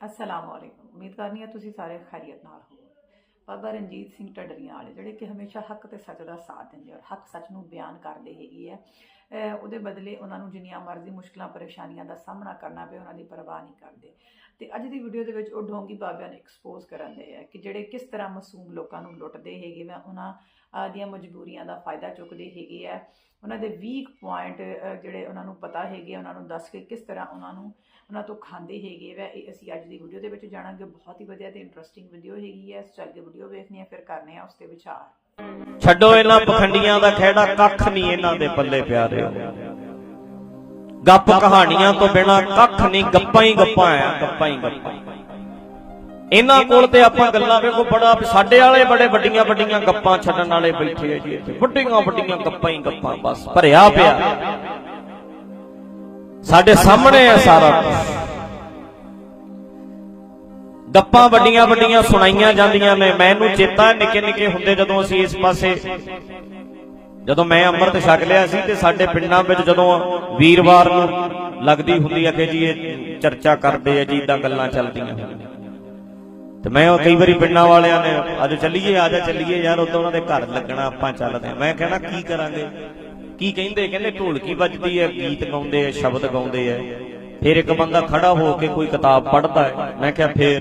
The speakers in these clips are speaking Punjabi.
ਅਸਲਾਮ ਵਾਲੇਕੁਮ ਉਮੀਦ ਕਰਨੀ ਹੈ ਤੁਸੀਂ ਸਾਰੇ ਖੈਰੀਅਤ ਨਾਲ ਹੋ ਬਾਬਾ ਰਣਜੀਤ ਸਿੰਘ ਢੱਡਰੀਆਂ ਵਾਲੇ, ਜਿਹੜੇ ਕਿ ਹਮੇਸ਼ਾ ਹੱਕ ਤੇ ਸੱਚ ਦਾ ਸਾਥ ਦਿੰਦੇ ਔਰ ਹੱਕ ਸੱਚ ਨੂੰ ਬਿਆਨ ਕਰਦੇ ਹੈਗੇ ਹੈ ਉਹਦੇ ਬਦਲੇ ਉਹਨਾਂ ਨੂੰ ਜਿੰਨੀਆਂ ਮਰਜ਼ੀ ਮੁਸ਼ਕਲਾਂ, ਪਰੇਸ਼ਾਨੀਆਂ ਦਾ ਸਾਹਮਣਾ ਕਰਨਾ ਪਏ ਉਹਨਾਂ ਦੀ ਪਰਵਾਹ ਨਹੀਂ ਕਰਦੇ। ਤੇ ਅੱਜ ਦੀ ਵੀਡੀਓ ਦੇ ਵਿੱਚ ਉਹ ਢੋਂਗੀ ਬਾਬਿਆਂ ਨੂੰ ਐਕਸਪੋਜ਼ ਕਰਨ ਦੇ ਆ ਕਿ ਜਿਹੜੇ ਕਿਸ ਤਰ੍ਹਾਂ ਮਾਸੂਮ ਲੋਕਾਂ ਨੂੰ ਲੁੱਟਦੇ ਹੈਗੇ ਵਾ ਉਹਨਾਂ ਦੀਆਂ ਮਜਬੂਰੀਆਂ ਦਾ ਫਾਇਦਾ ਚੁੱਕਦੇ ਹੈਗੇ ਆ। ਉਹਨਾਂ ਦੇ ਵੀਕ ਪੁਆਇੰਟ ਜਿਹੜੇ ਉਹਨਾਂ ਨੂੰ ਪਤਾ ਹੈਗੇ ਉਹਨਾਂ ਨੂੰ ਦੱਸ ਕੇ ਕਿਸ ਤਰ੍ਹਾਂ ਉਹਨਾਂ ਨੂੰ ਉਹਨਾਂ ਤੋਂ ਖਾਂਦੇ ਹੈਗੇ ਵਾ ਇਹ ਅਸੀਂ ਅੱਜ ਦੀ ਵੀਡੀਓ ਦੇ ਵਿੱਚ ਜਾਣਾਂਗੇ। ਬਹੁਤ ਹੀ ਵਧੀਆ ਤੇ ਇੰਟਰਸਟਿੰਗ ਵੀਡੀਓ ਹੈਗੀ ਹੈ ਸੋ ਚੱਲ ਵੀਡੀਓ ਵੇਖਣੀ ਹੈ ਫਿਰ ਕਰਨੇ ਆ ਉਸ ਤੇ ਵਿਚਾਰ। ਛੱਡੋ ਇਹਨਾਂ ਪਖੰਡੀਆਂ ਦਾ ਖਹਿੜਾ, ਕੱਖ ਨਹੀਂ ਇਹਨਾਂ ਦੇ ਪੱਲੇ ਪਿਆਰਿਓ। ਗੱਪ ਕਹਾਣੀਆਂ ਤੋਂ ਬਿਨਾ ਕੱਖ ਨਹੀਂ, ਗੱਪਾਂ ਹੀ ਗੱਪਾਂ ਆ, ਗੱਪਾਂ ਹੀ ਗੱਪਾਂ। ਇਹਨਾਂ ਕੋਲ ਤੇ ਆਪਾਂ ਗੱਲਾਂ ਵੇਖੋ ਬੜਾ ਸਾਡੇ ਵਾਲੇ ਬੜੇ ਵੱਡੀਆਂ ਵੱਡੀਆਂ ਗੱਪਾਂ ਛੱਡਣ ਵਾਲੇ ਬੈਠੇ ਆ ਜੀ ਇੱਥੇ। ਵੱਡੀਆਂ ਵੱਡੀਆਂ ਗੱਪਾਂ ਹੀ ਗੱਪਾਂ, ਬਸ ਭਰਿਆ ਪਿਆ। ਸਾਡੇ ਸਾਹਮਣੇ ਆ ਸਾਰਾ ਗੱਪਾਂ ਵੱਡੀਆਂ ਵੱਡੀਆਂ ਸੁਣਾਈਆਂ ਜਾਂਦੀਆਂ ਨੇ। ਮੈਨੂੰ ਚੇਤਾ ਨਿੱਕੇ ਨਿੱਕੇ ਹੁੰਦੇ ਜਦੋਂ ਅਸੀਂ ਇਸ ਪਾਸੇ ਜਦੋਂ ਮੈਂ ਅੰਮ੍ਰਿਤ ਛਕ ਲਿਆ ਸੀ ਤੇ ਸਾਡੇ ਪਿੰਡਾਂ ਵਿੱਚ ਜਦੋਂ ਵੀਰਵਾਰ ਨੂੰ ਲੱਗਦੀ ਹੁੰਦੀ ਆ ਕਿ ਜੀ ਇਹ ਚਰਚਾ ਕਰਦੇ ਆ, ਜੀ ਇਦਾਂ ਗੱਲਾਂ ਚੱਲਦੀਆਂ ਹੁੰਦੀਆਂ। ਤੇ ਮੈਂ ਉਹ ਕਈ ਵਾਰੀ ਪਿੰਡਾਂ ਵਾਲਿਆਂ ਨੇ ਅੱਜ ਚੱਲੀਏ ਆ ਜਾ ਚੱਲੀਏ, ਯਾਰ ਉਦੋਂ ਉਹਨਾਂ ਦੇ ਘਰ ਲੱਗਣਾ, ਆਪਾਂ ਚੱਲਦੇ ਆ ਮੈਂ ਕਹਿੰਦਾ ਕੀ ਕਰਾਂਗੇ? ਕੀ ਕਹਿੰਦੇ? ਕਹਿੰਦੇ ਢੋਲਕੀ ਵੱਜਦੀ ਹੈ, ਗੀਤ ਗਾਉਂਦੇ ਆ ਸ਼ਬਦ ਗਾਉਂਦੇ ਆ ਫਿਰ ਇੱਕ ਬੰਦਾ ਖੜਾ ਹੋ ਕੇ ਕੋਈ ਕਿਤਾਬ ਪੜ੍ਹਦਾ ਹੈ। ਮੈਂ ਕਿਹਾ, ਫੇਰ?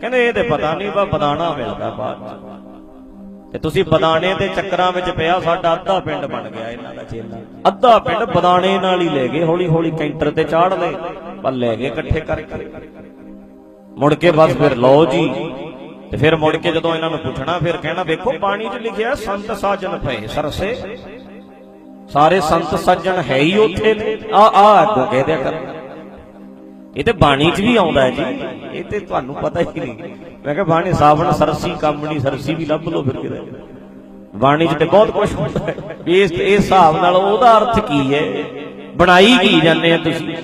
ਕਹਿੰਦੇ, ਇਹ ਤੇ ਪਤਾ ਨਹੀਂ ਬਾ ਬਦਾਨਾ ਮਿਲਦਾ ਬਾਅਦ ਚ। ਤੇ ਤੁਸੀਂ ਬਦਾਨੇ ਦੇ ਚੱਕਰਾਂ ਵਿੱਚ ਪਿਆ, ਸਾਡਾ ਅੱਧਾ ਪਿੰਡ ਬਣ ਗਿਆ ਇਹਨਾਂ ਦਾ ਚੇਲਾ। ਅੱਧਾ ਪਿੰਡ ਬਦਾਨੇ ਨਾਲ ਹੀ ਲੈ ਗਏ ਹੌਲੀ ਹੌਲੀ ਕੈਂਟਰ ਤੇ ਚਾੜ ਲਏ ਪਰ ਲੈ ਗਏ ਇਕੱਠੇ ਕਰਕੇ। ਮੁੜ ਕੇ ਬਸ ਫਿਰ ਲਓ ਜੀ। ਤੇ ਫਿਰ ਮੁੜ ਕੇ ਜਦੋਂ ਇਹਨਾਂ ਨੂੰ ਪੁੱਛਣਾ, ਫਿਰ ਕਹਿਣਾ, ਵੇਖੋ ਬਾਣੀ 'ਚ ਲਿਖਿਆ ਸੰਤ ਸਾਜਨ ਭਏ ਸਰਸੇ। ਸਾਰੇ ਸੰਤ ਸੱਜਣ ਹੈ ਹੀ ਉੱਥੇ। ਨੇ ਆ ਆ ਅੱਗੋਂ ਕਹਿ ਦਿਆ ਕਰ। ਇਹ ਤੇ ਬਾਣੀ 'ਚ ਵੀ ਆਉਂਦਾ ਹੈ ਜੀ। ਇਹ ਤੇ ਤੁਹਾਨੂੰ ਪਤਾ ਹੀ ਨਹੀਂ। ਮੈਂ ਕਿਹਾ ਬਾਣੀ ਸਾਵਣ ਸਰਸੀ, ਕੰਮਣੀ ਸਰਸੀ ਵੀ ਲੱਭ ਲਓ ਫਿਰ ਕਿਤੇ। ਬਾਣੀ 'ਚ ਤੇ ਬਹੁਤ ਕੁਝ ਹੁੰਦਾ ਹੈ। ਇਸ ਇਸ ਹਿਸਾਬ ਨਾਲ ਉਹਦਾ ਅਰਥ ਕੀ ਹੈ? ਬਣਾਈ ਕੀ ਜਾਂਦੇ ਆ ਤੁਸੀਂ?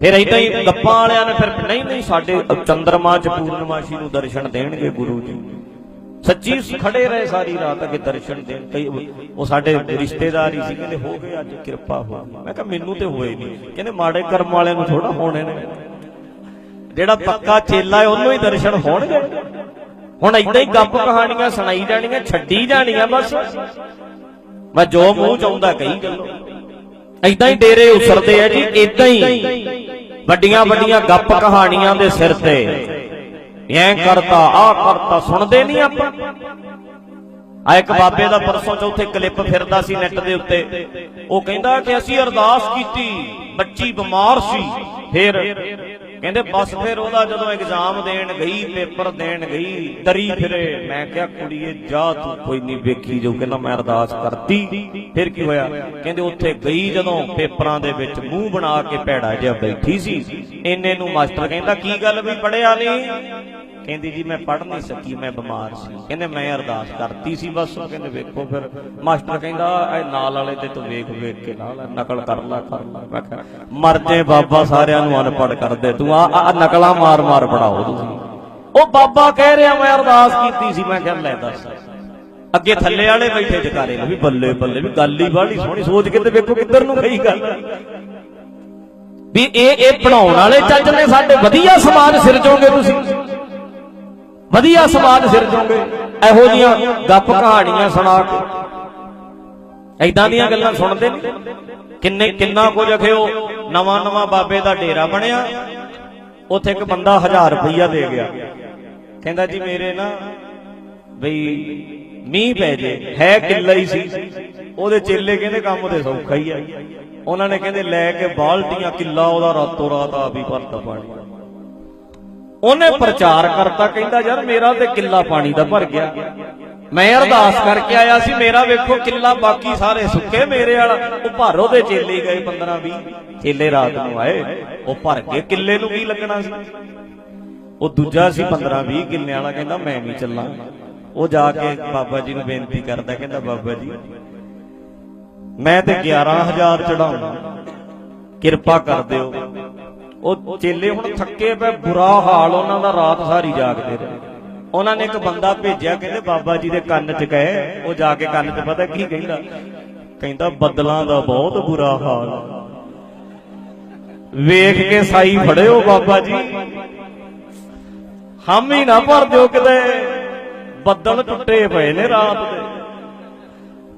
ਫਿਰ ਇਦਾਂ ਹੀ ਗੱਪਾਂ ਵਾਲਿਆਂ ਨੇ ਫਿਰ ਨਹੀਂ ਨਹੀਂ, ਸਾਡੇ ਚੰਦਰਮਾ 'ਚ ਪੂਰਨਮਾਸ਼ੀ ਨੂੰ ਦਰਸ਼ਨ ਦੇਣਗੇ ਗੁਰੂ ਜੀ। ਸੱਚੀ ਖੜੇ ਰਹੇ ਸਾਰੀ ਰਾਤ ਅਗੇ ਦਰਸ਼ਨ ਦੇਣ। ਕਈ ਉਹ ਸਾਡੇ ਰਿਸ਼ਤੇਦਾਰ ਹੀ ਸੀ ਕਹਿੰਦੇ, ਹੋ ਗਏ ਅੱਜ, ਕਿਰਪਾ ਹੋ ਮੈਂ ਕਿਹਾ, ਮੈਨੂੰ ਤੇ ਹੋਏ ਨਹੀਂ। ਕਹਿੰਦੇ, ਮਾੜੇ ਕਰਮ ਵਾਲਿਆਂ ਨੂੰ ਥੋੜਾ ਹੋਣੇ ਨੇ। ਜਿਹੜਾ ਪੱਕਾ ਚੇਲਾ ਹੈ, ਉਹਨੂੰ ਹੀ ਦਰਸ਼ਨ ਹੋਣਗੇ। ਹੁਣ ਇਦਾਂ ਹੀ ਗੱਪ ਕਹਾਣੀਆਂ ਸੁਣਾਈ ਜਾਣੀਆਂ, ਛੱਡੀ ਜਾਣੀਆਂ ਬਸ। ਮੈਂ ਜੋ ਮੂੰਹ ਚ ਆਉਂਦਾ, ਕਹੀ ਚੱਲੋ ਇਦਾਂ ਹੀ ਡੇਰੇ ਉਸਰਦੇ ਆ ਜੀ ਇਦਾਂ ਹੀ। ਵੱਡੀਆਂ ਵੱਡੀਆਂ ਗੱਪ ਕਹਾਣੀਆਂ ਦੇ ਸਿਰ ਤੇ। ਐਂ ਕਰਤਾ ਆਹ ਕਰਤਾ ਸੁਣਦੇ ਨਹੀਂ ਆਪਾਂ। ਆ ਇੱਕ ਬਾਬੇ ਦਾ ਪਰਸੋਂ ਚੌਥੇ ਕਲਿੱਪ ਫਿਰਦਾ ਸੀ ਨੈਟ ਦੇ ਉੱਤੇ। ਉਹ ਕਹਿੰਦਾ ਕਿ ਅਸੀਂ ਅਰਦਾਸ ਕੀਤੀ ਬੱਚੀ ਬਿਮਾਰ ਸੀ। ਫਿਰ ਕਹਿੰਦੇ ਬਸ ਫਿਰ ਉਹਦਾ ਜਦੋਂ ਐਗਜ਼ਾਮ ਦੇਣ ਗਈ, ਪੇਪਰ ਦੇਣ ਗਈ ਡਰੀ ਫਿਰੇ। ਮੈਂ ਕਿਹਾ, ਕੁੜੀਏ, ਜਾ ਤੂੰ, ਕੋਈ ਨਹੀਂ ਵੇਖੀ ਜੋ ਕਹਿੰਦਾ, ਮੈਂ ਅਰਦਾਸ ਕਰਤੀ। ਫਿਰ ਕੀ ਹੋਇਆ? ਕਹਿੰਦੇ, ਉੱਥੇ ਗਈ ਜਦੋਂ ਪੇਪਰਾਂ ਦੇ ਵਿੱਚ ਮੂੰਹ ਬਣਾ ਕੇ ਭੈੜਾ ਜਿਹਾ ਬੈਠੀ ਸੀ। ਇੰਨੇ ਨੂੰ ਮਾਸਟਰ ਕਹਿੰਦਾ, ਕੀ ਗੱਲ ਵੀ ਪੜਿਆ ਨਹੀਂ ਕਹਿੰਦੀ ਜੀ, ਮੈਂ ਪੜ ਨਹੀਂ ਸਕੀ, ਮੈਂ ਬਿਮਾਰ ਸੀ। ਕਹਿੰਦੇ, ਮੈਂ ਅਰਦਾਸ ਕਰਤੀ ਸੀ ਬਸ। ਕਹਿੰਦੇ, ਵੇਖੋ ਫਿਰ। ਮਾਸਟਰ ਕਹਿੰਦਾ, ਇਹ ਨਾਲ ਵਾਲੇ ਤੇ ਤੂੰ ਵੇਖ ਵੇਖ ਕੇ ਨਾਲ ਨਕਲ ਕਰ ਲੈ ਕਰ ਲੈ। ਮੈਂ ਕਿਹਾ, ਮਰ ਜੇ ਬਾਬਾ ਸਾਰਿਆਂ ਨੂੰ ਅਨਪੜ ਕਰ ਤੂੰ, ਆ ਆ ਨਕਲਾਂ ਮਾਰ ਮਾਰ ਪੜਾਓ ਤੁਸੀਂ। ਉਹ ਬਾਬਾ ਕਹਿ ਰਿਹਾ, ਮੈਂ ਅਰਦਾਸ ਕੀਤੀ ਸੀ। ਮੈਂ ਕਿਹਾ, ਲੈ ਦੱਸ। ਅੱਗੇ ਥੱਲੇ ਵਾਲੇ ਬੈਠੇ ਜਕਾਰੇ ਨੂੰ ਵੀ ਬੱਲੇ ਬੱਲੇ, ਵੀ ਗੱਲ ਹੀ ਬਾਹਲੀ ਸੋਹਣੀ। ਸੋਚ ਕੇ ਤੇ ਵੇਖੋ ਕਿੱਧਰ ਨੂੰ ਗਈ ਗੱਲ। ਵੀ ਇਹ ਇਹ ਬਣਾਉਣ ਵਾਲੇ ਚੱਜ ਨੇ। ਸਾਡੇ ਵਧੀਆ ਸਮਾਜ ਸਿਰਜੋਗੇ ਤੁਸੀਂ। ਵਧੀਆ ਸਮਾਜ ਸਿਰਜੋਗੇ ਇਹੋ ਜੀਆਂ ਗੱਪ ਕਹਾਣੀਆਂ ਸੁਣਾ ਕੇ। ਐਦਾਂ ਦੀਆਂ ਗੱਲਾਂ ਸੁਣਦੇ ਨੇ। ਕਿੰਨੇ ਕਿੰਨਾ ਕੁਝ ਅਖਿਓ ਨਵਾਂ ਨਵਾਂ ਬਾਬੇ ਦਾ ਡੇਰਾ ਬਣਿਆ। ਉੱਥੇ ਇੱਕ ਬੰਦਾ 1000 ਰੁਪਈਆ ਦੇ ਗਿਆ। ਕਹਿੰਦਾ ਜੀ ਮੇਰੇ ਨਾ ਬਈ ਮੀਂਹ ਪੈ ਜੇ, ਹੈ ਕਿੱਲਾ ਹੀ ਸੀ। ਉਹਦੇ ਚੇਲੇ ਕਹਿੰਦੇ ਕੰਮ ਤੇ ਸੌਖਾ ਹੀ ਆ। ਉਹਨਾਂ ਨੇ ਕਹਿੰਦੇ ਲੈ ਕੇ ਬਾਲਟੀਆਂ, ਕਿੱਲਾ ਉਹਦਾ ਰਾਤੋਂ ਰਾਤ ਆਪ ਹੀ ਭਰਤਾ ਪਾਣੀ। ਉਹਨੇ ਪ੍ਰਚਾਰ ਕਰਤਾ ਕਹਿੰਦਾ ਯਾਰ ਮੇਰਾ ਤੇ ਕਿੱਲਾ ਪਾਣੀ ਦਾ ਭਰ ਗਿਆ। ਮੈਂ ਅਰਦਾਸ ਕਰਕੇ ਆਇਆ ਸੀ ਮੇਰਾ ਵੇਖੋ ਕਿੱਲਾ ਬਾਕੀ ਸਾਰੇ ਸੁੱਕੇ ਮੇਰੇ ਵਾਲਾ। ਉਹ ਭਰ ਉਹਦੇ ਚੇਲੇ ਗਏ 15 20 ਚੇਲੇ ਰਾਤ ਨੂੰ ਆਏ ਉਹ ਭਰ ਕੇ ਕਿੱਲੇ ਨੂੰ ਕੀ ਲੱਗਣਾ ਸੀ। ਉਹ ਦੂਜਾ ਸੀ 15 20 ਕਿੱਲੇ ਵਾਲਾ ਕਹਿੰਦਾ ਮੈਂ ਨਹੀਂ ਚੱਲਾਂ। ਉਹ ਜਾ ਕੇ ਬਾਬਾ ਜੀ ਨੂੰ ਬੇਨਤੀ ਕਰਦਾ ਕਹਿੰਦਾ ਬਾਬਾ ਜੀ ਮੈਂ ਤੇ 11000 ਚੜਾਉਣਾ ਕਿਰਪਾ ਕਰ ਦਿਓ। ਉਹ ਚੇਲੇ ਹੁਣ ਥੱਕੇ ਪਏ, ਬੁਰਾ ਹਾਲ ਉਹਨਾਂ ਦਾ, ਰਾਤ ਸਾਰੀ ਜਾਗਦੇ ਰਹੇ। ਉਹਨਾਂ ਨੇ ਇੱਕ ਬੰਦਾ ਭੇਜਿਆ, ਕਹਿੰਦੇ ਬਾਬਾ ਜੀ ਦੇ ਕੰਨ 'ਚ ਗਏ, ਉਹ ਜਾ ਕੇ ਕੰਨ 'ਚ ਪਤਾ ਕੀ ਕਹਿੰਦਾ? ਕਹਿੰਦਾ, ਬੱਦਲਾਂ ਦਾ ਬਹੁਤ ਬੁਰਾ ਹਾਲ। ਵੇਖ ਕੇ ਸਾਈ ਫੜਿਓ ਬਾਬਾ ਜੀ। ਹਾਮੀ ਨਾ ਭਰ ਦਿਓ ਕਿਤੇ। ਬੱਦਲ ਟੁੱਟੇ ਪਏ ਨੇ ਰਾਤ ਦੇ।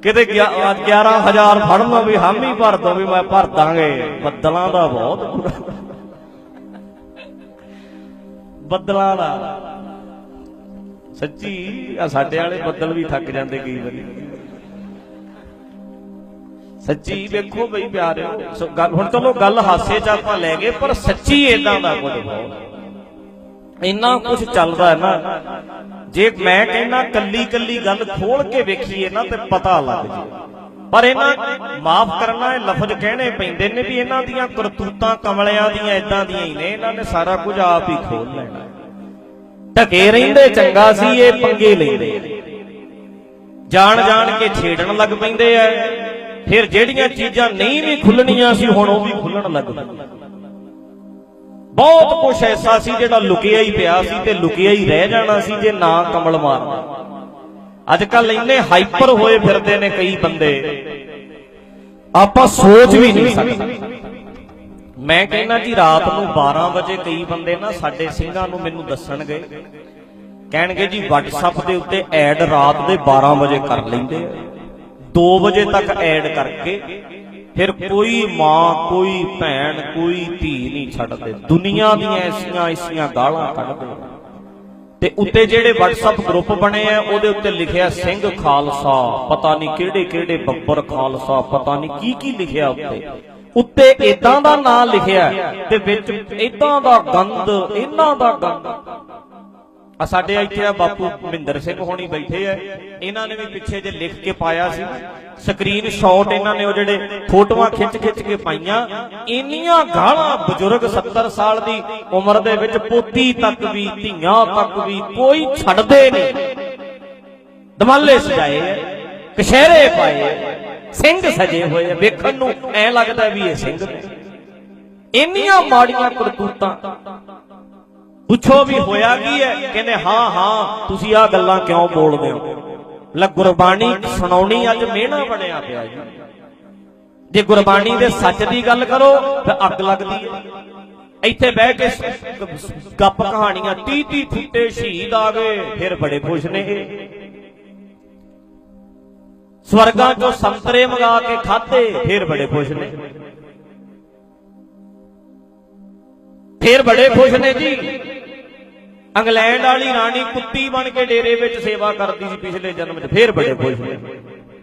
ਕਿਤੇ 11000 ਫੜ ਲਓ ਵੀ ਹਾਮੀ ਭਰ ਦੋ, ਵੀ ਮੈਂ ਭਰ ਦਾਂਗੇ। ਬੱਦਲਾਂ ਦਾ ਬਹੁਤ ਬੁਰਾ ਬੱਦਲਾਂ ਦਾ। ਸੱਚੀ ਆ ਸਾਡੇ ਵਾਲੇ ਬੱਦਲ ਵੀ ਥੱਕ ਜਾਂਦੇ ਕਈ ਵਾਰੀ। ਸੱਚੀ ਵੇਖੋ ਬਈ ਪਿਆਰਿਓ, ਸੋ ਗੱਲ ਹੁਣ ਚਲੋ ਗੱਲ ਹਾਸੇ ਚ ਆਪਾਂ ਲੈ ਗਏ, ਪਰ ਸੱਚੀ ਇਦਾਂ ਦਾ ਕੁਝ ਬਹੁਤ ਇੰਨਾ ਕੁਝ ਚੱਲਦਾ ਹੈ ਨਾ। ਜੇ ਮੈਂ ਕਹਿੰਦਾ ਕੱਲੀ ਕੱਲੀ ਗੱਲ ਖੋਲ ਕੇ ਵੇਖੀਏ ਨਾ ਤੇ ਪਤਾ ਲੱਗ ਜੇ। ਪਰ ਇਹਨਾਂ ਮਾਫ ਕਰਨਾ ਇਹ ਲਫ਼ਜ਼ ਕਹਿਣੇ ਪੈਂਦੇ ਨੇ ਵੀ ਇਹਨਾਂ ਦੀਆਂ ਕਰਤੂਤਾਂ ਕਮਲਿਆਂ ਦੀਆਂ ਇਦਾਂ ਦੀਆਂ ਹੀ ਨੇ, ਇਹਨਾਂ ਨੇ ਸਾਰਾ ਕੁਝ ਆਪ ਹੀ ਖੋਲ ਲੈਣਾ। ਢਕੇ ਰਹਿੰਦੇ ਚੰਗਾ ਸੀ, ਇਹ ਪੰਗੇ ਲੈਂਦੇ ਜਾਣ ਜਾਣ ਕੇ ਛੇੜਨ ਲੱਗ ਪੈਂਦੇ ਐ ਫਿਰ ਜਿਹੜੀਆਂ ਚੀਜ਼ਾਂ ਨਹੀਂ ਵੀ ਖੁੱਲਣੀਆਂ ਸੀ, ਹੁਣ ਉਹ ਵੀ ਖੁੱਲਣ ਲੱਗ ਪਈਆਂ। ਬਹੁਤ ਕੁਝ ਐਸਾ ਸੀ ਜਿਹੜਾ ਲੁਕਿਆ ਹੀ ਪਿਆ ਸੀ ਤੇ ਲੁਕਿਆ ਹੀ ਰਹਿ ਜਾਣਾ ਸੀ ਜੇ ਨਾ ਕਮਲ ਮਾਰਨਾ। ਅੱਜ ਕੱਲ ਇੰਨੇ ਹਾਈਪਰ ਹੋਏ ਫਿਰਦੇ ਨੇ ਕਈ ਬੰਦੇ। ਆਪਾਂ ਸੋਚ ਵੀ ਨਹੀਂ ਸਕਦੇ। ਮੈਂ ਕਹਿੰਦਾ ਜੀ, ਰਾਤ ਨੂੰ 12 ਵਜੇ ਕਈ ਬੰਦੇ ਨਾ ਸਾਡੇ ਸਿੰਘਾਂ ਨੂੰ ਮੈਨੂੰ ਦੱਸਣਗੇ। ਕਹਿਣਗੇ ਜੀ, WhatsApp ਦੇ ਉੱਤੇ ਐਡ ਰਾਤ ਦੇ 12 ਵਜੇ ਕਰ ਲੈਂਦੇ ਆ। 2 ਵਜੇ ਤੱਕ ਐਡ ਕਰਕੇ ਫਿਰ ਕੋਈ ਮਾਂ, ਕੋਈ ਭੈਣ, ਕੋਈ ਧੀ ਨਹੀਂ ਛੱਡਦੇ। ਦੁਨੀਆ ਦੀਆਂ ਐਸੀਆਂ ਐਸੀਆਂ ਗਾਲਾਂ ਕੱਢਦੇ ਤੇ ਉੱਤੇ ਜਿਹੜੇ WhatsApp ਗਰੁੱਪ ਬਣੇ ਆ, ਉਹਦੇ ਉੱਤੇ ਲਿਖਿਆ ਸਿੰਘ ਖਾਲਸਾ, ਪਤਾ ਨਹੀਂ ਕਿਹੜੇ ਕਿਹੜੇ ਬੱਬਰ ਖਾਲਸਾ, ਪਤਾ ਨਹੀਂ ਕੀ ਕੀ ਲਿਖਿਆ ਉੱਤੇ। ਉੱਤੇ ਇਦਾਂ ਦਾ ਨਾਂ ਲਿਖਿਆ ਤੇ ਵਿੱਚ ਇਦਾਂ ਦਾ ਗੰਦ ਇਹਨਾਂ ਦਾ ਗੰਦ ਆ ਸਾਡੇ ਇੱਥੇ ਆ ਬਾਪੂ ਮਹਿੰਦਰ ਸਿੰਘ ਹੋਣੀ ਬੈਠੇ ਆ। ਇਹਨਾਂ ਨੇ ਵੀ ਪਿੱਛੇ ਜੇ ਲਿਖ ਕੇ ਪਾਇਆ ਸੀ। ਸਕਰੀਨ ਸ਼ਾਟ ਇਹਨਾਂ ਨੇ ਉਹ ਜਿਹੜੇ ਫੋਟੋਆਂ ਖਿੱਚ ਖਿੱਚ ਕੇ ਪਾਈਆਂ। ਇੰਨੀਆਂ ਗਾਲਾਂ ਬਜ਼ੁਰਗ 70 ਸਾਲ ਦੀ ਉਮਰ ਦੇ ਵਿੱਚ ਪੋਤੀ ਤੱਕ ਵੀ, ਧੀਆਂ ਤੱਕ ਵੀ ਕੋਈ ਛੱਡਦੇ ਨਹੀਂ। ਦਮਾਲੇ ਸਜਾਏ ਐ ਕਸ਼ਹਿਰੇ ਪਾਏ ਐ ਸਿੰਘ ਸਜੇ ਹੋਏ ਆ। ਵੇਖਣ ਨੂੰ ਐ ਲੱਗਦਾ ਵੀ ਇਹ ਸਿੰਘ ਨੇ। ਇੰਨੀਆਂ ਮਾੜੀਆਂ ਕਰਤੂਤਾਂ ਪੁੱਛੋ ਵੀ ਹੋਇਆ ਕੀ ਹੈ? ਕਹਿੰਦੇ, ਹਾਂ ਹਾਂ, ਤੁਸੀਂ ਆ ਗੱਲਾਂ ਕਿਉਂ ਬੋਲਦੇ ਹੋ? ਲੈ, ਗੁਰਬਾਣੀ ਸੁਣਾਉਣੀ ਅੱਜ ਮਿਹਣਾ ਬਣਿਆ ਪਿਆ ਜੀ। ਜੇ ਗੁਰਬਾਣੀ ਦੇ ਸੱਚ ਦੀ ਗੱਲ ਕਰੋ, ਤਾਂ ਅੱਗ ਲੱਗਦੀ ਹੈ। ਇੱਥੇ ਬਹਿ ਕੇ ਗੱਪ ਕਹਾਣੀਆਂ 30 30 ਫੁੱਟੇ ਸ਼ਹੀਦ ਆ ਗਏ, ਫਿਰ ਬੜੇ ਖੁਸ਼ ਨੇ ਸਵਰਗਾਂ ਚੋਂ ਸੰਤਰੇ ਮੰਗਾ ਕੇ ਖਾਦੇ ਫਿਰ ਬੜੇ ਖੁਸ਼ ਨੇ। ਫਿਰ ਬੜੇ ਖੁਸ਼ ਨੇ ਜੀ। ਇੰਗਲੈਂਡ ਵਾਲੀ ਰਾਣੀ ਕੁੱਤੀ ਬਣ ਕੇ ਡੇਰੇ ਵਿੱਚ ਸੇਵਾ ਕਰਦੀ ਸੀ ਪਿਛਲੇ ਜਨਮ 'ਚ, ਫੇਰ ਬੜੇ ਖੁਸ਼ ਨੇ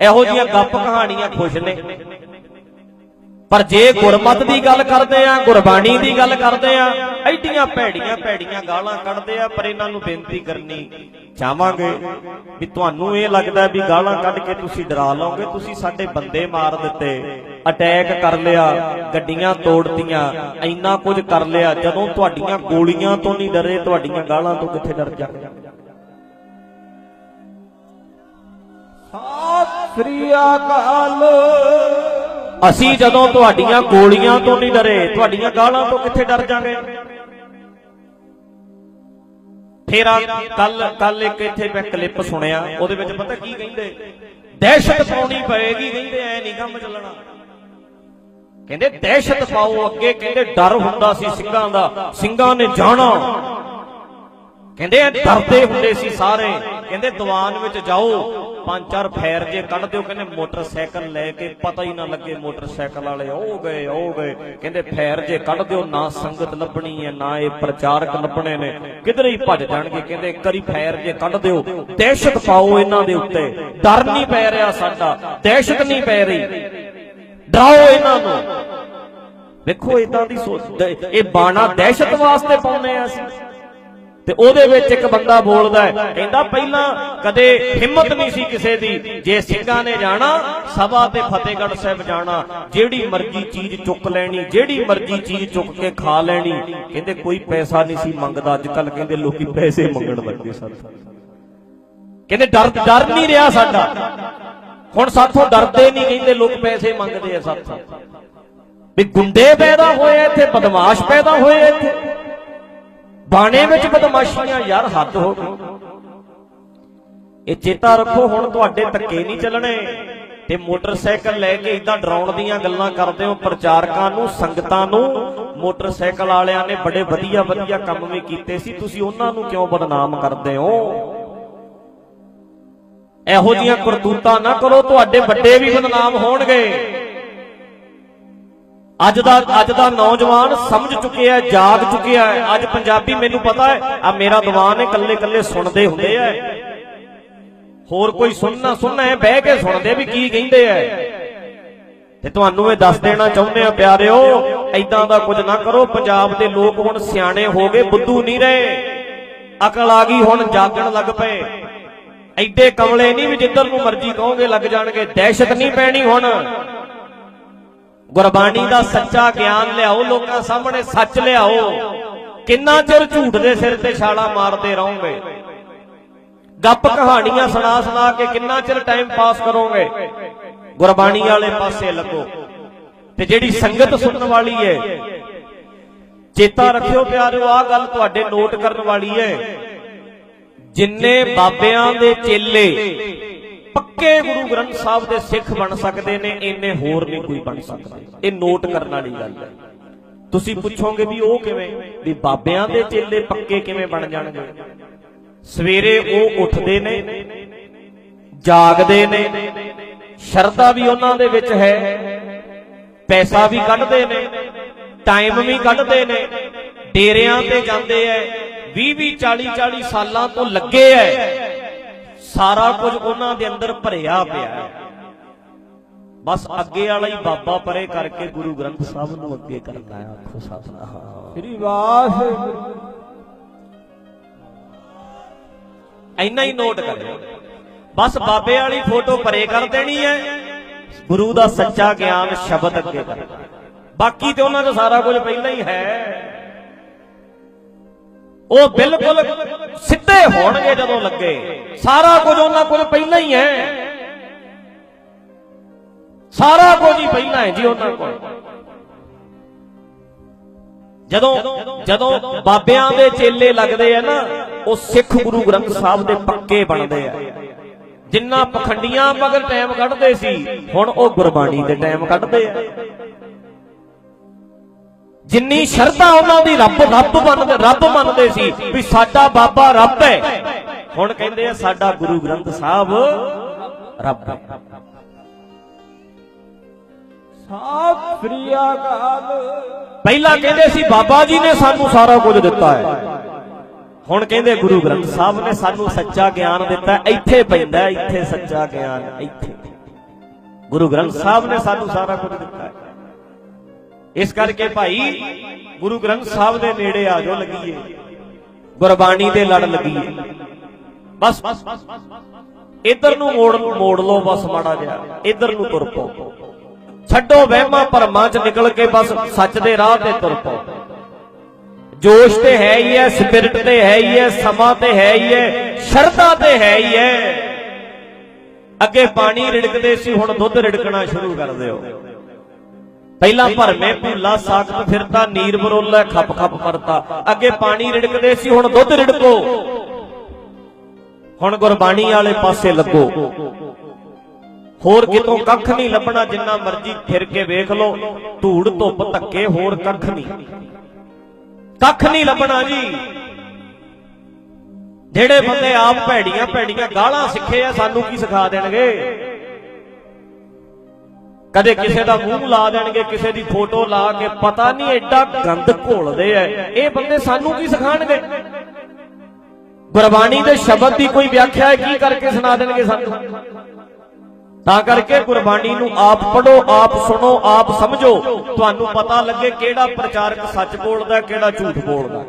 ਇਹੋ ਜੀਆਂ ਗੱਪ ਕਹਾਣੀਆਂ ਖੁਸ਼ ਨੇ। ਪਰ ਜੇ ਗੁਰਮਤ ਦੀ ਗੱਲ ਕਰਦੇ ਆ, ਗੁਰਬਾਣੀ ਦੀ ਗੱਲ ਕਰਦੇ ਆ, ਐਡੀਆਂ ਭੈੜੀਆਂ ਭੈੜੀਆਂ ਗਾਲਾਂ ਕੱਢਦੇ ਆ, ਪਰ ਇਹਨਾਂ ਨੂੰ ਬੇਨਤੀ ਕਰਨੀ ਚਾਹਾਂਗੇ ਵੀ ਤੁਹਾਨੂੰ ਇਹ ਲੱਗਦਾ ਵੀ ਗਾਲਾਂ ਕੱਢ ਕੇ ਤੁਸੀਂ ਡਰਾ ਲਓਗੇ, ਤੁਸੀਂ ਸਾਡੇ ਬੰਦੇ ਮਾਰ ਦਿੱਤੇ। ਅਟੈਕ ਕਰ ਲਿਆ ਗੱਡੀਆਂ ਤੋੜਤੀਆਂ ਇੰਨਾ ਕੁਝ ਕਰ ਲਿਆ ਜਦੋਂ ਤੁਹਾਡੀਆਂ ਗੋਲੀਆਂ ਤੋਂ ਨਹੀਂ ਡਰੇ ਤੁਹਾਡੀਆਂ ਗਾਲਾਂ ਤੋਂ ਕਿੱਥੇ ਡਰ ਜਾਗੇ ਸਤਿ ਸ੍ਰੀ ਅਕਾਲ। ਅਸੀਂ ਜਦੋਂ ਤੁਹਾਡੀਆਂ ਗੋਲੀਆਂ ਤੋਂ ਨਹੀਂ ਡਰੇ ਤੁਹਾਡੀਆਂ ਗਾਲਾਂ ਤੋਂ ਕਿੱਥੇ ਡਰ ਜਾਗੇ? ਫੇਰ ਕੱਲ ਕੱਲ ਇੱਕ ਇੱਥੇ ਮੈਂ ਕਲਿੱਪ ਸੁਣਿਆ ਉਹਦੇ ਵਿੱਚ ਪਤਾ ਕੀ ਕਹਿੰਦੇ? ਦਹਿਸ਼ਤ ਪਾਉਣੀ ਪਏਗੀ ਕਹਿੰਦੇ ਐ ਨਹੀਂ ਕੰਮ ਚੱਲਣਾ। ਕਹਿੰਦੇ ਦਹਿਸ਼ਤ ਪਾਓ ਅੱਗੇ, ਕਹਿੰਦੇ ਡਰ ਹੁੰਦਾ ਸੀ ਸਿੰਘਾਂ ਦਾ, ਸਿੰਘਾਂ ਨੇ ਜਾਣਾ। ਕਹਿੰਦੇ ਡਰਦੇ ਹੁੰਦੇ ਸੀ ਸਾਰੇ, ਕਹਿੰਦੇ ਦੀਵਾਨ ਵਿੱਚ ਜਾਓ, ਪੰਜ ਚਾਰ ਫੈਰ ਜੇ ਕੱਢ ਦਿਓ, ਕਹਿੰਦੇ ਮੋਟਰਸਾਈਕਲ ਲੈ ਕੇ ਪਤਾ ਹੀ ਨਾ ਲੱਗੇ ਮੋਟਰਸਾਈਕਲ ਵਾਲੇ, ਉਹ ਗਏ ਉਹ ਗਏ। ਕਹਿੰਦੇ ਫੈਰ ਜੇ ਕੱਢ ਦਿਓ, ਨਾ ਸੰਗਤ ਲੱਭਣੀ ਹੈ, ਨਾ ਇਹ ਪ੍ਰਚਾਰਕ ਲੱਭਣੇ ਨੇ। ਕਿਧਰੇ ਹੀ ਭੱਜ ਜਾਣਗੇ, ਕਹਿੰਦੇ ਕਰੀ ਫੈਰ ਜੇ ਕੱਢ ਦਿਓ, ਦਹਿਸ਼ਤ ਪਾਓ ਇਹਨਾਂ ਦੇ ਉੱਤੇ। ਡਰ ਨਹੀਂ ਪੈ ਰਿਹਾ ਸਾਡਾ, ਦਹਿਸ਼ਤ ਨਹੀਂ ਪੈ ਰਹੀ। ਡਰਾਓ ਇਹਨਾਂ ਨੂੰ। ਵੇਖੋ ਇਦਾਂ ਦੀ ਸੋਚ ਇਹ ਬਾਣਾ ਦਹਿਸ਼ਤ ਵਾਸਤੇ ਪਾਉਨੇ ਆ ਅਸੀਂ। ਤੇ ਉਹਦੇ ਵਿੱਚ ਇੱਕ ਬੰਦਾ ਬੋਲਦਾ ਕਹਿੰਦਾ ਪਹਿਲਾਂ ਕਦੇ ਹਿੰਮਤ ਨਹੀਂ ਸੀ ਕਿਸੇ ਦੀ, ਜੇ ਸਿੰਘਾਂ ਨੇ ਜਾਣਾ, ਸਭਾ ਤੇ ਫਤਿਹਗੜ੍ਹ ਸਾਹਿਬ ਜਾਣਾ, ਜਿਹੜੀ ਮਰਜ਼ੀ ਚੀਜ਼ ਚੁੱਕ ਲੈਣੀ, ਜਿਹੜੀ ਮਰਜ਼ੀ ਚੀਜ਼ ਚੁੱਕ ਕੇ ਖਾ ਲੈਣੀ, ਕਹਿੰਦੇ ਕੋਈ ਪੈਸਾ ਨਹੀਂ ਸੀ ਮੰਗਦਾ ਅੱਜ ਕੱਲ ਕਹਿੰਦੇ ਲੋਕੀ ਪੈਸੇ ਮੰਗਣ ਲੱਗੇ ਸਨ। ਕਹਿੰਦੇ ਡਰ ਡਰ ਨਹੀਂ ਰਿਹਾ ਸਾਡਾ। ਹੁਣ ਸਾਥੋਂ ਡਰਦੇ ਨਹੀਂ ਕਹਿੰਦੇ ਲੋਕ ਪੈਸੇ ਮੰਗਦੇ ਆ ਸਾਥੋਂ। ਵੀ ਗੁੰਡੇ ਪੈਦਾ ਹੋਏ ਇੱਥੇ, ਬਦਮਾਸ਼ ਪੈਦਾ ਹੋਏ ਇੱਥੇ। ਬਾਣੇ ਵਿੱਚ ਬਦਮਾਸ਼ੀਆਂ ਯਾਰ ਹੱਦ ਹੋ ਗਈ। ਇਹ ਚੇਤਾ ਰੱਖੋ, ਹੁਣ ਤੁਹਾਡੇ ਧੱਕੇ ਨਹੀਂ ਚੱਲਣੇ। ਤੇ ਮੋਟਰਸਾਈਕਲ ਲੈ ਕੇ ਇਦਾਂ ਡਰਾਉਣ ਦੀਆਂ ਗੱਲਾਂ ਕਰਦੇ ਹੋ, ਪ੍ਰਚਾਰਕਾਂ ਨੂੰ, ਸੰਗਤਾਂ ਨੂੰ। ਮੋਟਰਸਾਈਕਲ ਵਾਲਿਆਂ ਨੇ ਬੜੇ ਵਧੀਆ ਵਧੀਆ ਕੰਮ ਵੀ ਕੀਤੇ ਸੀ। ਤੁਸੀਂ ਉਹਨਾਂ ਨੂੰ ਕਿਉਂ ਬਦਨਾਮ ਕਰਦੇ ਹੋ? ਇਹੋ ਜੀਆਂ ਕਰਤੂਤਾਂ ਨਾ ਕਰੋ ਤੁਹਾਡੇ ਵੱਡੇ ਵੀ ਬਦਨਾਮ ਹੋਣਗੇ। ਅੱਜ ਦਾ ਅੱਜ ਦਾ ਨੌਜਵਾਨ ਸਮਝ ਚੁੱਕਿਆ ਜਾਗ ਚੁੱਕਿਆ ਹੈ। ਅੱਜ ਪੰਜਾਬੀ ਮੈਨੂੰ ਪਤਾ ਹੈ ਆ ਮੇਰਾ ਦੀਵਾਨ ਹੈ ਕੱਲੇ ਕੱਲੇ ਸੁਣਦੇ ਹੁੰਦੇ ਆ ਹੋਰ ਕੋਈ ਸੁਣਨਾ ਸੁਣਨਾ ਹੈ ਬਹਿ ਕੇ ਸੁਣਦੇ ਵੀ ਕੀ ਕਹਿੰਦੇ ਆ ਤੇ ਤੁਹਾਨੂੰ ਇਹ ਦੱਸ ਦੇਣਾ ਚਾਹੁੰਦੇ ਆ ਪਿਆਰਿਓ ਐਦਾਂ ਦਾ ਕੁਝ ਨਾ ਕਰੋ। ਪੰਜਾਬ ਦੇ ਲੋਕ ਹੁਣ ਸਿਆਣੇ ਹੋ ਗਏ ਬੁੱਧੂ ਨਹੀਂ ਰਹੇ। ਅਕਲ ਆ ਗਈ ਹੁਣ ਜਾਗਣ ਲੱਗ ਪਏ। ਐਡੇ ਕਮਲੇ ਨਹੀਂ ਵੀ ਜਿੱਧਰ ਨੂੰ ਮਰਜ਼ੀ ਕਹੋਗੇ ਲੱਗ ਜਾਣਗੇ, ਦਹਿਸ਼ਤ ਨਹੀਂ ਪੈਣੀ ਹੁਣ। ਗੁਰਬਾਣੀ ਦਾ ਸੱਚਾ ਗਿਆਨ ਲਿਆਓ, ਲੋਕਾਂ ਸਾਹਮਣੇ ਸੱਚ ਲਿਆਓ। ਕਿੰਨਾ ਚਿਰ ਝੂਠ ਦੇ ਸਿਰ ਤੇ ਛਾਲਾ ਮਾਰਦੇ ਰਹੋਗੇ? ਗੱਪ ਕਹਾਣੀਆਂ ਸੁਣਾ ਸੁਣਾ ਕੇ ਕਿੰਨਾ ਚਿਰ ਟਾਈਮ ਪਾਸ ਕਰੋਗੇ? ਗੁਰਬਾਣੀ ਵਾਲੇ ਪਾਸੇ ਲੱਗੋ। ਤੇ ਜਿਹੜੀ ਸੰਗਤ ਸੁਣਨ ਵਾਲੀ ਹੈ ਚੇਤਾ ਰੱਖਿਓ ਪਿਆਰਿਓ ਆਹ ਗੱਲ ਤੁਹਾਡੇ ਨੋਟ ਕਰਨ ਵਾਲੀ ਹੈ ਜਿੰਨੇ ਬਾਬਿਆਂ ਦੇ ਚੇਲੇ ਪੱਕੇ ਗੁਰੂ ਗ੍ਰੰਥ ਸਾਹਿਬ ਦੇ ਸਿੱਖ ਬਣ ਸਕਦੇ ਨੇ, ਇੰਨੇ ਹੋਰ ਨਹੀਂ ਕੋਈ ਬਣ ਸਕਦਾ। ਇਹ ਨੋਟ ਕਰਨ ਵਾਲੀ ਗੱਲ ਹੈ। ਤੁਸੀਂ ਪੁੱਛੋਗੇ ਵੀ ਉਹ ਕਿਵੇਂ? ਵੀ ਬਾਬਿਆਂ ਦੇ ਚੇਲੇ ਪੱਕੇ ਕਿਵੇਂ ਬਣ ਜਾਣਗੇ? ਸਵੇਰੇ ਉਹ ਉੱਠਦੇ ਨੇ, ਜਾਗਦੇ ਨੇ, ਸ਼ਰਧਾ ਵੀ ਉਹਨਾਂ ਦੇ ਵਿੱਚ ਹੈ, ਪੈਸਾ ਵੀ ਕੱਢਦੇ ਨੇ ਟਾਈਮ ਵੀ ਕੱਢਦੇ ਨੇ, ਡੇਰਿਆਂ ਤੇ ਜਾਂਦੇ ਐ। 20 20 40 40 ਸਾਲਾਂ ਤੋਂ ਲੱਗੇ ਐ। ਸਾਰਾ ਕੁਝ ਉਹਨਾਂ ਦੇ ਅੰਦਰ ਭਰਿਆ ਪਿਆ ਹੈ ਬਸ ਅੱਗੇ ਵਾਲਾ ਹੀ ਬਾਬਾ ਪਰੇ ਕਰਕੇ ਗੁਰੂ ਗ੍ਰੰਥ ਸਾਹਿਬ ਨੂੰ ਅੱਗੇ ਕਰਨਾ ਹੈ ਆਖੋ ਸਤਨਾਮ ਸ੍ਰੀ ਵਾਹਿਗੁਰੂ। ਇੰਨਾ ਹੀ ਨੋਟ ਕਰਿਓ। ਬਸ ਬਾਬੇ ਵਾਲੀ ਫੋਟੋ ਪਰੇ ਕਰ ਦੇਣੀ ਹੈ ਗੁਰੂ ਦਾ ਸੱਚਾ ਗਿਆਨ ਸ਼ਬਦ ਅੱਗੇ ਕਰਨਾ ਬਾਕੀ ਤੇ ਉਹਨਾਂ 'ਚ ਸਾਰਾ ਕੁਝ ਪਹਿਲਾਂ ਹੀ ਹੈ। ਉਹ ਬਿਲਕੁਲ ਸਿੱਧੇ ਹੋਣਗੇ ਜਦੋਂ ਲੱਗੇ। ਸਾਰਾ ਕੁਝ ਉਹਨਾਂ ਕੋਲ ਪਹਿਲਾਂ ਹੀ ਹੈ। ਸਾਰਾ ਕੁਝ ਹੀ ਪਹਿਲਾਂ ਹੈ ਜੀ ਉਹਨਾਂ ਕੋਲ। ਜਦੋਂ ਜਦੋਂ ਬਾਬਿਆਂ ਦੇ ਚੇਲੇ ਲੱਗਦੇ ਆ ਨਾ, ਉਹ ਸਿੱਖ ਗੁਰੂ ਗ੍ਰੰਥ ਸਾਹਿਬ ਦੇ ਪੱਕੇ ਬਣਦੇ ਆ। ਜਿੰਨਾ ਪਖੰਡੀਆਂ ਮਗਰ ਟਾਈਮ ਕੱਢਦੇ ਸੀ, ਹੁਣ ਉਹ ਗੁਰਬਾਣੀ ਦੇ ਟਾਈਮ ਕੱਢਦੇ ਆ। ਜਿੰਨੀ ਸ਼ਰਧਾ ਉਹਨਾਂ ਦੀ ਰੱਬ ਰੱਬ ਮੰਨਦੇ ਰੱਬ ਮੰਨਦੇ ਸੀ ਵੀ ਸਾਡਾ ਬਾਬਾ ਰੱਬ ਹੈ। ਹੁਣ ਕਹਿੰਦੇ ਆ ਸਾਡਾ ਗੁਰੂ ਗ੍ਰੰਥ ਸਾਹਿਬ ਰੱਬ ਹੈ। ਸ੍ਰੀ ਅਕਾਲ ਪਹਿਲਾਂ ਕਹਿੰਦੇ ਸੀ ਬਾਬਾ ਜੀ ਨੇ ਸਾਨੂੰ ਸਾਰਾ ਕੁਝ ਦਿੱਤਾ ਹੈ। ਹੁਣ ਕਹਿੰਦੇ ਗੁਰੂ ਗ੍ਰੰਥ ਸਾਹਿਬ ਨੇ ਸਾਨੂੰ ਸੱਚਾ ਗਿਆਨ ਦਿੱਤਾ। ਇੱਥੇ ਪੈਂਦਾ ਇੱਥੇ ਸੱਚਾ ਗਿਆਨ ਇੱਥੇ। ਗੁਰੂ ਗ੍ਰੰਥ ਸਾਹਿਬ ਨੇ ਸਾਨੂੰ ਸਾਰਾ ਕੁਝ ਦਿੱਤਾ ਹੈ। ਇਸ ਕਰਕੇ ਭਾਈ ਗੁਰੂ ਗ੍ਰੰਥ ਸਾਹਿਬ ਦੇ ਨੇੜੇ ਆ ਜਾਓ, ਲੱਗੀਏ। ਗੁਰਬਾਣੀ ਦੇ ਲੜ ਲੱਗੀਏ। ਬਸ। ਇਧਰ ਨੂੰ ਮੋੜ ਮੋੜ ਲਓ ਬਸ ਮਾੜਾ ਜਿਹਾ। ਇਧਰ ਨੂੰ ਤੁਰ ਪਓ। ਛੱਡੋ ਵਹਿਮਾਂ ਭਰਮਾਂ 'ਚ ਨਿਕਲ ਕੇ ਬਸ ਸੱਚ ਦੇ ਰਾਹ ਤੇ ਤੁਰ ਪਓ। ਜੋਸ਼ ਤੇ ਹੈ ਹੀ ਹੈ, ਸਪਿਰਿਟ ਤੇ ਹੈ ਹੀ ਹੈ, ਸਮਾਂ ਤੇ ਹੈ ਹੀ ਹੈ, ਸ਼ਰਧਾ ਤੇ ਹੈ ਹੀ ਹੈ। ਅੱਗੇ ਪਾਣੀ ਰਿੜਕਦੇ ਸੀ, ਹੁਣ ਦੁੱਧ ਰਿੜਕਣਾ ਸ਼ੁਰੂ ਕਰ ਦਿਓ। ਪਹਿਲਾਂ ਭਰਮੇ ਭੁੱਲਾ ਸਾਖਤ ਫਿਰਦਾ ਨੀਰ ਬਰੋਲਾ ਖੱਪ ਖੱਪ ਮਰਤਾ ਅੱਗੇ ਪਾਣੀ ਰਿੜਕਦੇ ਸੀ ਹੁਣ ਦੁੱਧ ਰਿੜਕੋ। ਹੁਣ ਗੁਰਬਾਣੀ ਵਾਲੇ ਪਾਸੇ ਲੱਗੋ। ਹੋਰ ਕਿਤੋਂ ਕੱਖ ਨਹੀਂ ਲੱਭਣਾ ਜਿੰਨਾ ਮਰਜ਼ੀ ਫਿਰ ਕੇ ਵੇਖ ਲਓ। ਧੂੜ ਧੁੱਪ ਧੱਕੇ ਹੋਰ ਕੱਖ ਨਹੀਂ। ਕੱਖ ਨਹੀਂ ਲੱਭਣਾ ਜੀ। ਜਿਹੜੇ ਬੰਦੇ ਆਪ ਭੈੜੀਆਂ ਭੈੜੀਆਂ ਗਾਲਾਂ ਸਿੱਖੇ ਆ ਸਾਨੂੰ ਕੀ ਸਿਖਾ ਦੇਣਗੇ? ਕਦੇ ਕਿਸੇ ਦਾ ਮੂੰਹ ਲਾ ਦੇਣਗੇ, ਕਿਸੇ ਦੀ ਫੋਟੋ ਲਾ ਕੇ, ਪਤਾ ਨਹੀਂ ਐਡਾ ਗੰਦ ਘੋਲਦੇ ਐ। ਇਹ ਬੰਦੇ ਸਾਨੂੰ ਕੀ ਸਿਖਾਣਗੇ? ਗੁਰਬਾਣੀ ਦੇ ਸ਼ਬਦ ਦੀ ਕੋਈ ਵਿਆਖਿਆ ਹੈ, ਕੀ ਕਰਕੇ ਸੁਣਾ ਦੇਣਗੇ ਸਾਨੂੰ? ਤਾਂ ਕਰਕੇ ਗੁਰਬਾਣੀ ਨੂੰ ਆਪ ਪੜੋ ਆਪ ਸੁਣੋ, ਆਪ ਸਮਝੋ। ਤੁਹਾਨੂੰ ਪਤਾ ਲੱਗੇ ਕਿਹੜਾ ਪ੍ਰਚਾਰਕ ਸੱਚ ਬੋਲਦਾ, ਕਿਹੜਾ ਝੂਠ ਬੋਲਦਾ।